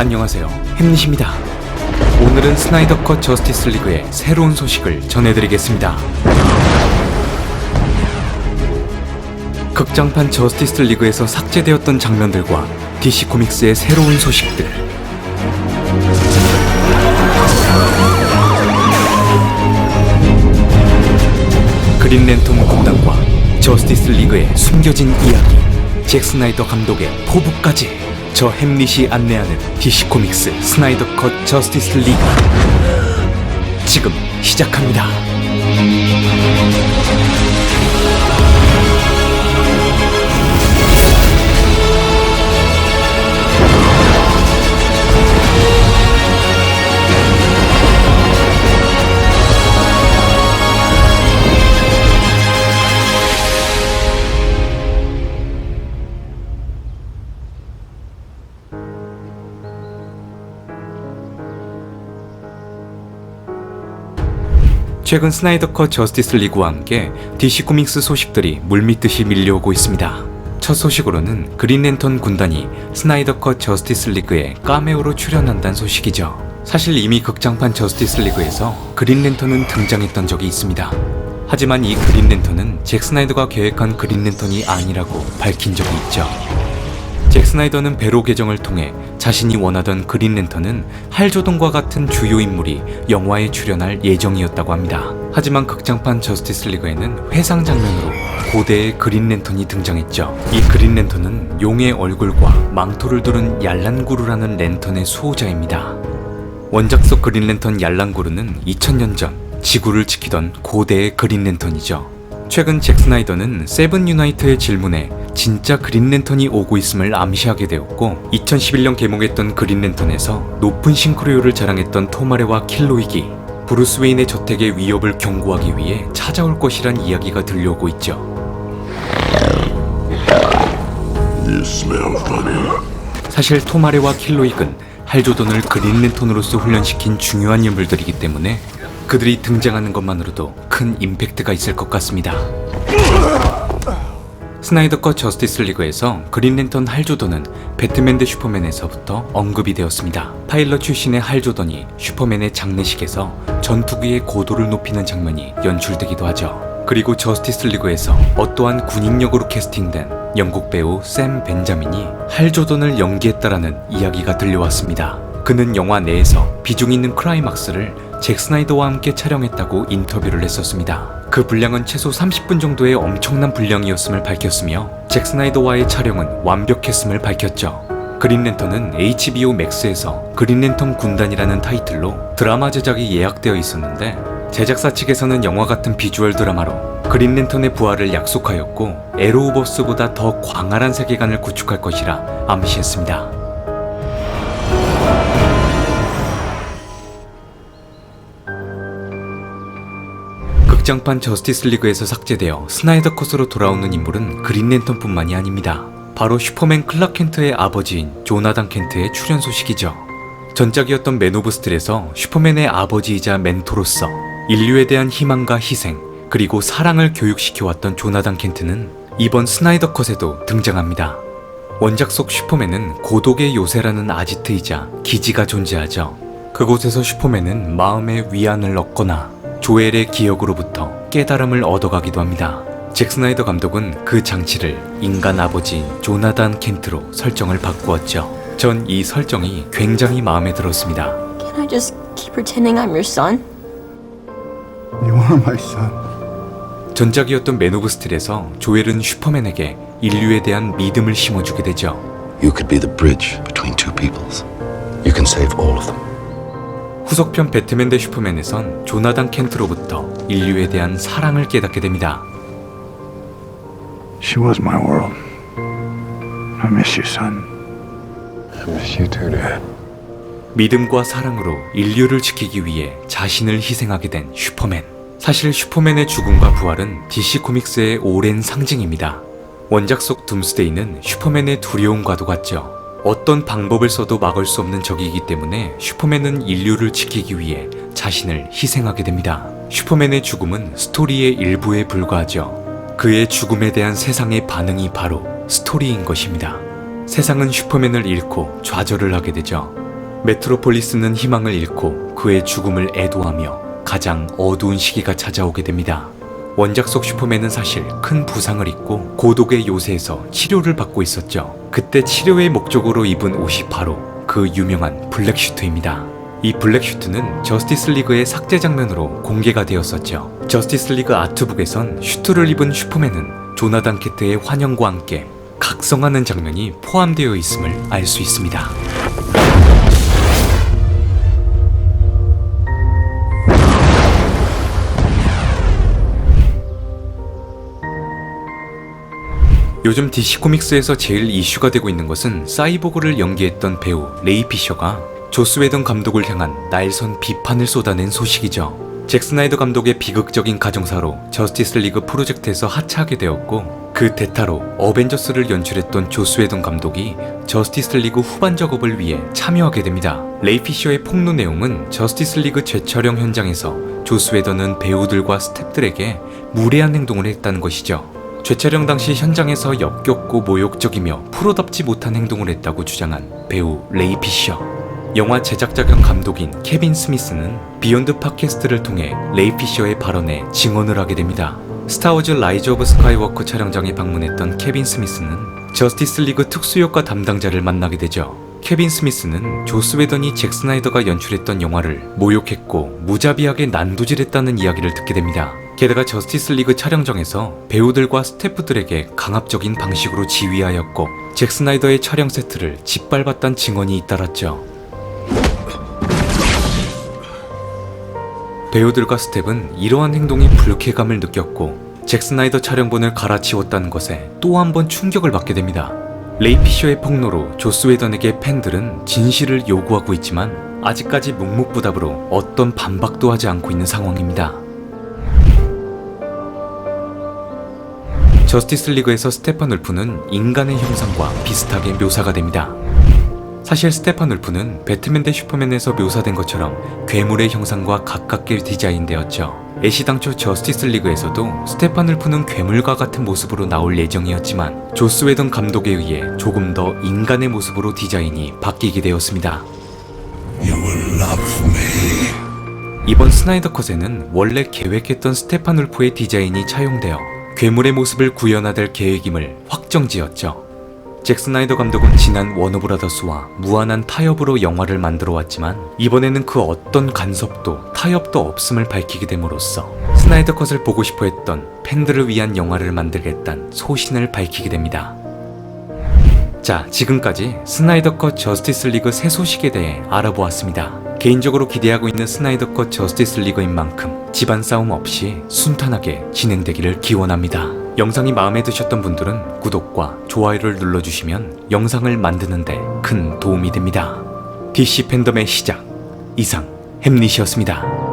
안녕하세요. 햄릿입니다. 오늘은 스나이더 컷 저스티스 리그의 새로운 소식을 전해드리겠습니다. 극장판 저스티스 리그에서 삭제되었던 장면들과 DC 코믹스의 새로운 소식들. 그린 랜턴 군단과 저스티스 리그의 숨겨진 이야기. 잭 스나이더 감독의 포부까지 저 햄릿이 안내하는 DC 코믹스 스나이더 컷 저스티스 리그 지금 시작합니다. 최근 스나이더 컷 저스티스 리그와 함께 DC 코믹스 소식들이 물밀듯이 밀려오고 있습니다. 첫 소식으로는 그린 랜턴 군단이 스나이더 컷 저스티스 리그에 카메오로 출연한다는 소식이죠. 사실 이미 극장판 저스티스 리그에서 그린 랜턴은 등장했던 적이 있습니다. 하지만 이 그린 랜턴은 잭 스나이더가 계획한 그린 랜턴이 아니라고 밝힌 적이 있죠. 잭 스나이더는 배로 계정을 통해 자신이 원하던 그린 랜턴은 할 조던과 같은 주요 인물이 영화에 출연할 예정이었다고 합니다. 하지만 극장판 저스티스 리그에는 회상 장면으로 고대의 그린 랜턴이 등장했죠. 이 그린 랜턴은 용의 얼굴과 망토를 두른 얄란구루라는 랜턴의 수호자입니다. 원작 속 그린 랜턴 얄란구루는 2000년 전 지구를 지키던 고대의 그린 랜턴이죠. 최근 잭 스나이더는 세븐 유나이트의 질문에 진짜 그린 랜턴이 오고 있음을 암시하게 되었고 2011년 개봉했던 그린 랜턴에서 높은 싱크로율을 자랑했던 토마레와 킬로이기 브루스 웨인의 저택의 위협을 경고하기 위해 찾아올 것이란 이야기가 들려오고 있죠. 사실 토마레와 킬로익은 할조던을 그린 랜턴으로서 훈련시킨 중요한 인물들이기 때문에 그들이 등장하는 것만으로도 큰 임팩트가 있을 것 같습니다. 스나이더 컷 저스티스 리그에서 그린 랜턴 할조던은 배트맨 대 슈퍼맨에서부터 언급이 되었습니다. 파일럿 출신의 할조던이 슈퍼맨의 장례식에서 전투기의 고도를 높이는 장면이 연출되기도 하죠. 그리고 저스티스 리그에서 어떠한 군인역으로 캐스팅된 영국 배우 샘 벤자민이 할조던을 연기했다라는 이야기가 들려왔습니다. 그는 영화 내에서 비중 있는 클라이막스를 잭 스나이더와 함께 촬영했다고 인터뷰를 했었습니다. 그 분량은 최소 30분 정도의 엄청난 분량이었음을 밝혔으며 잭 스나이더와의 촬영은 완벽했음을 밝혔죠. 그린 랜턴은 HBO 맥스에서 그린 랜턴 군단이라는 타이틀로 드라마 제작이 예약되어 있었는데 제작사 측에서는 영화 같은 비주얼 드라마로 그린 랜턴의 부활을 약속하였고 에로우버스보다 더 광활한 세계관을 구축할 것이라 암시했습니다. 극장판 저스티스 리그에서 삭제되어 스나이더 컷으로 돌아오는 인물은 그린 랜턴뿐만이 아닙니다. 바로 슈퍼맨 클락 켄트의 아버지인 조나단 켄트의 출연 소식이죠. 전작이었던 맨 오브 스틸에서 슈퍼맨의 아버지이자 멘토로서 인류에 대한 희망과 희생 그리고 사랑을 교육시켜왔던 조나단 켄트는 이번 스나이더 컷에도 등장합니다. 원작 속 슈퍼맨은 고독의 요새라는 아지트이자 기지가 존재하죠. 그곳에서 슈퍼맨은 마음의 위안을 얻거나 조엘의 기억으로부터 깨달음을 얻어가기도 합니다. 잭 스나이더 감독은 그 장치를 인간 아버지인 조나단 켄트로 설정을 바꾸었죠. 전 이 설정이 굉장히 마음에 들었습니다. Can I just keep pretending I'm your son? You are my son. 전작이었던 맨 오브 스틸에서 조엘은 슈퍼맨에게 인류에 대한 믿음을 심어주게 되죠. You could be the bridge between two peoples. You can save all of them. 후속편 배트맨 대 슈퍼맨에선 조나단 켄트로부터 인류에 대한 사랑을 깨닫게 됩니다. She was my world. I miss you, son. I miss you too, Dad. 믿음과 사랑으로 인류를 지키기 위해 자신을 희생하게 된 슈퍼맨. 사실 슈퍼맨의 죽음과 부활은 DC 코믹스의 오랜 상징입니다. 원작 속 둠스데이는 슈퍼맨의 두려움과도 같죠. 어떤 방법을 써도 막을 수 없는 적이기 때문에 슈퍼맨은 인류를 지키기 위해 자신을 희생하게 됩니다. 슈퍼맨의 죽음은 스토리의 일부에 불과하죠. 그의 죽음에 대한 세상의 반응이 바로 스토리인 것입니다. 세상은 슈퍼맨을 잃고 좌절을 하게 되죠. 메트로폴리스는 희망을 잃고 그의 죽음을 애도하며 가장 어두운 시기가 찾아오게 됩니다. 원작 속 슈퍼맨은 사실 큰 부상을 입고 고독의 요새에서 치료를 받고 있었죠. 그때 치료의 목적으로 입은 옷이 바로 그 유명한 블랙슈트입니다. 이 블랙슈트는 저스티스 리그의 삭제 장면으로 공개가 되었었죠. 저스티스 리그 아트북에선 슈트를 입은 슈퍼맨은 조나단 캐트의 환영과 함께 각성하는 장면이 포함되어 있음을 알 수 있습니다. 요즘 DC 코믹스에서 제일 이슈가 되고 있는 것은 사이보그를 연기했던 배우 레이 피셔가 조스 웨던 감독을 향한 날선 비판을 쏟아낸 소식이죠. 잭 스나이더 감독의 비극적인 가정사로 저스티스 리그 프로젝트에서 하차하게 되었고 그 대타로 어벤져스를 연출했던 조스 웨던 감독이 저스티스 리그 후반 작업을 위해 참여하게 됩니다. 레이 피셔의 폭로 내용은 저스티스 리그 재촬영 현장에서 조스 웨던은 배우들과 스태프들에게 무례한 행동을 했다는 것이죠. 재촬영 당시 현장에서 역겹고 모욕적이며 프로답지 못한 행동을 했다고 주장한 배우 레이 피셔. 영화 제작자 겸 감독인 케빈 스미스는 비욘드 팟캐스트를 통해 레이 피셔의 발언에 증언을 하게 됩니다. 스타워즈 라이즈 오브 스카이워크 촬영장에 방문했던 케빈 스미스는 저스티스 리그 특수효과 담당자를 만나게 되죠. 케빈 스미스는 조스 웨던이 잭 스나이더가 연출했던 영화를 모욕했고 무자비하게 난도질했다는 이야기를 듣게 됩니다. 게다가 저스티스 리그 촬영장에서 배우들과 스태프들에게 강압적인 방식으로 지휘하였고 잭 스나이더의 촬영 세트를 짓밟았다는 증언이 잇따랐죠. 배우들과 스텝은 이러한 행동에 불쾌감을 느꼈고 잭 스나이더 촬영본을 갈아치웠다는 것에 또 한 번 충격을 받게 됩니다. 레이 피셔의 폭로로 조스 웨던에게 팬들은 진실을 요구하고 있지만 아직까지 묵묵부답으로 어떤 반박도 하지 않고 있는 상황입니다. 저스티스 리그에서 스테판 울프는 인간의 형상과 비슷하게 묘사가 됩니다. 사실 스테판 울프는 배트맨 대 슈퍼맨에서 묘사된 것처럼 괴물의 형상과 가깝게 디자인되었죠. 애시당초 저스티스 리그에서도 스테판 울프는 괴물과 같은 모습으로 나올 예정이었지만 조스 웨던 감독에 의해 조금 더 인간의 모습으로 디자인이 바뀌게 되었습니다. 이번 스나이더 컷에는 원래 계획했던 스테판 울프의 디자인이 차용되어 괴물의 모습을 구현하될 계획임을 확정지었죠. 잭 스나이더 감독은 지난 워너브라더스와 무한한 타협으로 영화를 만들어 왔지만 이번에는 그 어떤 간섭도 타협도 없음을 밝히게 됨으로써 스나이더 컷을 보고 싶어 했던 팬들을 위한 영화를 만들겠다는 소신을 밝히게 됩니다. 자, 지금까지 스나이더 컷 저스티스 리그 새 소식에 대해 알아보았습니다. 개인적으로 기대하고 있는 스나이더 컷 저스티스 리그인 만큼 집안 싸움 없이 순탄하게 진행되기를 기원합니다. 영상이 마음에 드셨던 분들은 구독과 좋아요를 눌러주시면 영상을 만드는데 큰 도움이 됩니다. DC 팬덤의 시작 이상 햄릿이었습니다.